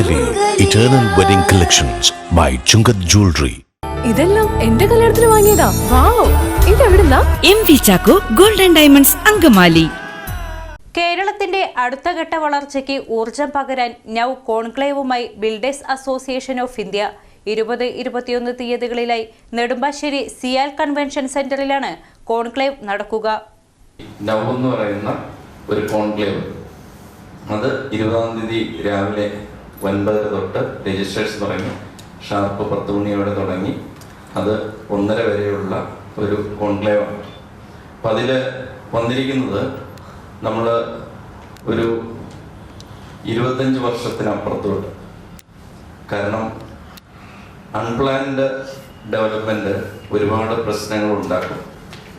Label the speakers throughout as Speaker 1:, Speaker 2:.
Speaker 1: Angamaly eternal wedding collections by Chungath jewellery
Speaker 2: ഇതെല്ലാം എന്റെ കല്യാണത്തിന് വാങ്ങിയതാ. Wow ഇതെവിടുന്നാ?
Speaker 3: M V Chacko golden diamonds Angamaly
Speaker 4: കേരളത്തിന്റെ അടുത്ത ഘട്ട വളർച്ചയ്ക്ക് ഊർജം പകരാൻ നൗ കോൺക്ലേവുമായി ബിൽഡേഴ്സ് അസോസിയേഷൻ ഓഫ് ഇന്ത്യ ഇരുപത് ഇരുപത്തിയൊന്ന് തീയതികളിലായി നെടുമ്പാശ്ശേരി സിയാൽ കൺവെൻഷൻ സെന്ററിലാണ് കോൺക്ലേവ് നടക്കുക.
Speaker 5: നൗ എന്ന് പറയുന്ന ഒരു കോൺക്ലേവ്. അത് ഇരുപതാം തീയതി രാവിലെ ഒൻപതര തൊട്ട് രജിസ്ട്രേഷൻ തുടങ്ങി. ഷാർപ്പ് പത്ത് മണിയോടെ തുടങ്ങി. അത് ഒന്നര വരെയുള്ള ഒരു കോൺക്ലേവാണ്. അപ്പം അതിൽ വന്നിരിക്കുന്നത് നമ്മൾ ഒരു ഇരുപത്തഞ്ച് വർഷത്തിനപ്പുറത്തോട്ട്. കാരണം അൺപ്ലാൻഡ് ഡെവലപ്മെന്റ് ഒരുപാട് പ്രശ്നങ്ങൾ ഉണ്ടാക്കും.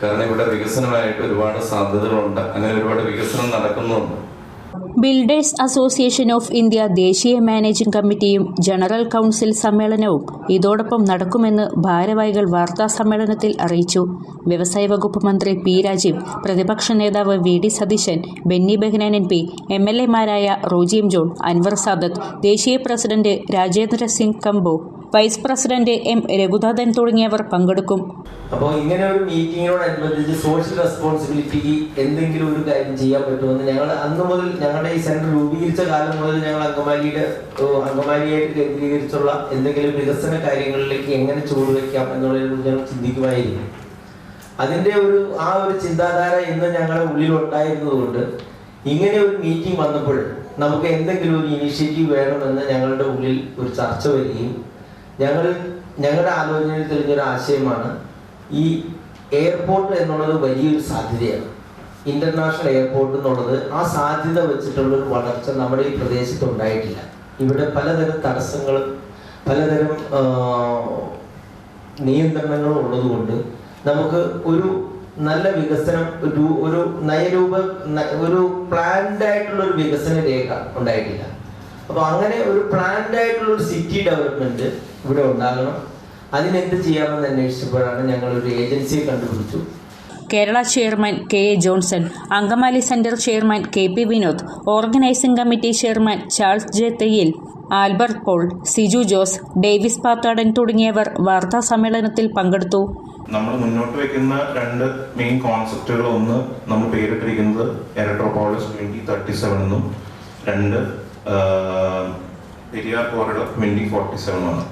Speaker 5: കാരണം ഇവിടെ വികസനമായിട്ട് ഒരുപാട് സാധ്യതകളുണ്ട്. അങ്ങനെ ഒരുപാട് വികസനം നടക്കുന്നുണ്ട്.
Speaker 4: ബിൽഡേഴ്സ് അസോസിയേഷൻ ഓഫ് ഇന്ത്യ ദേശീയ മാനേജിംഗ് കമ്മിറ്റിയും ജനറൽ കൗൺസിൽ സമ്മേളനവും ഇതോടൊപ്പം നടക്കുമെന്ന് ഭാരവാഹികൾ വാർത്താ സമ്മേളനത്തിൽ അറിയിച്ചു. വ്യവസായ വകുപ്പ് മന്ത്രി പി രാജീവ് പ്രതിപക്ഷ നേതാവ് V D Satheesan Benny Behanan M P M L എമാരായ റോജിയം ജോൺ അൻവർ സാദത്ത് ദേശീയ president Rajendra Singh Kambo vice president M Raghunathan തുടങ്ങിയവർ പങ്കെടുക്കും.
Speaker 6: അപ്പോൾ ഇങ്ങനെ ഒരു മീറ്റിങ്ങിനോടനുബന്ധിച്ച് സോഷ്യൽ റെസ്പോൺസിബിലിറ്റിക്ക് എന്തെങ്കിലും ഒരു കാര്യം ചെയ്യാൻ പറ്റുമെന്ന് ഞങ്ങൾ അന്ന് മുതൽ ഞങ്ങളുടെ ഈ സെന്റർ രൂപീകരിച്ച കാലം മുതൽ ഞങ്ങൾ അങ്കമാലിയുടെ അങ്കമാലിയായിട്ട് കേന്ദ്രീകരിച്ചുള്ള എന്തെങ്കിലും വികസന കാര്യങ്ങളിലേക്ക് എങ്ങനെ ചുവടുവെക്കാം എന്നുള്ളതിനെ കുറിച്ച് ഞങ്ങൾ ചിന്തിക്കുമായിരുന്നു. അതിന്റെ ഒരു ആ ഒരു ചിന്താധാര ഇന്ന് ഞങ്ങളുടെ ഉള്ളിൽ ഉണ്ടായിരുന്നതുകൊണ്ട് ഇങ്ങനെ ഒരു മീറ്റിംഗ് വന്നപ്പോൾ നമുക്ക് എന്തെങ്കിലും ഒരു ഇനിഷ്യേറ്റീവ് വേണമെന്ന് ഞങ്ങളുടെ ഉള്ളിൽ ഒരു ചർച്ച വരികയും ഞങ്ങൾ ഞങ്ങളുടെ ആലോചനയിൽ തെളിഞ്ഞൊരു ആശയമാണ് ഈ എയർപോർട്ട് എന്നുള്ളത് വലിയൊരു സാധ്യതയാണ്. ഇന്റർനാഷണൽ എയർപോർട്ട് എന്നുള്ളത് ആ സാധ്യത വെച്ചിട്ടുള്ള ഒരു വളർച്ച നമ്മുടെ ഈ പ്രദേശത്ത് ഉണ്ടായിട്ടില്ല. ഇവിടെ പലതരം തടസ്സങ്ങളും പലതരം നിയന്ത്രണങ്ങളും ഉള്ളതുകൊണ്ട് നമുക്ക് ഒരു നല്ല വികസനം ഒരു ഒരു നയരൂപ ഒരു പ്ലാൻഡ് ആയിട്ടുള്ള ഒരു വികസന രേഖ ഉണ്ടായിട്ടില്ല. അപ്പൊ അങ്ങനെ ഒരു പ്ലാൻഡ് ആയിട്ടുള്ള ഒരു സിറ്റി ഡെവലപ്മെന്റ് ഇവിടെ ഉണ്ടാകണം. അതിനെന്ത് ചെയ്യാമെന്ന് അന്വേഷിച്ചപ്പോഴാണ് ഞങ്ങൾ ഒരു ഏജൻസിയെ കണ്ടുപിടിച്ചു.
Speaker 4: Kerala chairman K A Johnson Angamaly center chairman K P Vinod organising committee chairman Charles J Theyyil Albert Paul Siju Jose Davis Pathadan തുടങ്ങിയവർ വാർത്താ സമ്മേളനത്തിൽ പങ്കെടുത്തു.
Speaker 7: നമ്മൾ മുന്നോട്ട് വെക്കുന്ന രണ്ട് മെയിൻ കോൺസെപ്റ്റുകൾ ഒന്ന് നമ്മൾ പേരിട്ടിരിക്കുന്നത് എലക്ട്രോപോളിസ് ട്വന്റി തേർട്ടി സെവൻ എന്നും രണ്ട് Periyar corridor twenty forty seven ആണ്.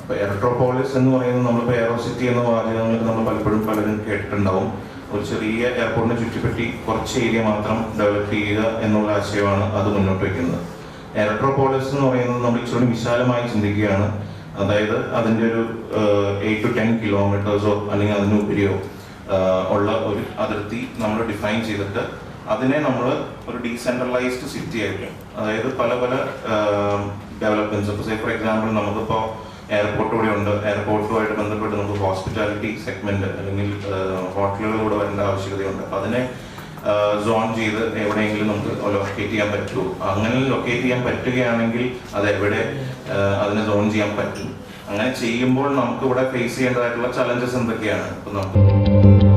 Speaker 7: അപ്പോൾ എറട്രോപോളിസ് എന്ന് പറയുന്നത് നമ്മളിപ്പോൾ എയറോ സിറ്റി എന്ന വാചകങ്ങൾ നമ്മൾ പലപ്പോഴും പലരും കേട്ടിട്ടുണ്ടാവും. ഒരു ചെറിയ എയർപോർട്ടിനെ ചുറ്റിപ്പറ്റി കുറച്ച് ഏരിയ മാത്രം ഡെവലപ്പ് ചെയ്യുക എന്നുള്ള ആശയമാണ് അത് മുന്നോട്ട് വയ്ക്കുന്നത് എയർട്രോപോളിസ് എന്ന് പറയുന്നത് നമ്മൾ ഇച്ചിരി വിശാലമായി ചിന്തിക്കുകയാണ്. അതായത് അതിന്റെ ഒരു എയ്റ്റ് ടു ടെൻ കിലോമീറ്റേഴ്സോ അല്ലെങ്കിൽ അതിനുപരിയോ ഉള്ള ഒരു അതിർത്തി നമ്മൾ ഡിഫൈൻ ചെയ്തിട്ട് അതിനെ നമ്മൾ ഒരു ഡീസെൻട്രലൈസ്ഡ് സിറ്റി ആയിരിക്കും അതായത് പല പല ഡെവലപ്മെന്റ്സ് ഇപ്പോൾ സേ ഫോർ എക്സാമ്പിൾ നമുക്കിപ്പോൾ എയർപോർട്ട് ഇവിടെ ഉണ്ട്. എയർപോർട്ടുമായിട്ട് ബന്ധപ്പെട്ട് നമുക്ക് ഹോസ്പിറ്റാലിറ്റി സെഗ്മെന്റ് അല്ലെങ്കിൽ ഹോട്ടലുകൾ കൂടെ വരേണ്ട ആവശ്യകതയുണ്ട്. അപ്പൊ അതിനെ സോൺ ചെയ്ത് എവിടെയെങ്കിലും നമുക്ക് ലൊക്കേറ്റ് ചെയ്യാൻ പറ്റുമോ അങ്ങനെ ലൊക്കേറ്റ് ചെയ്യാൻ പറ്റുകയാണെങ്കിൽ അത് എവിടെ അതിനെ സോൺ ചെയ്യാൻ പറ്റും. അങ്ങനെ ചെയ്യുമ്പോൾ നമുക്ക് ഇവിടെ ഫേസ് ചെയ്യേണ്ടതായിട്ടുള്ള ചലഞ്ചസ് എന്തൊക്കെയാണ്? ഇപ്പൊ നമുക്ക്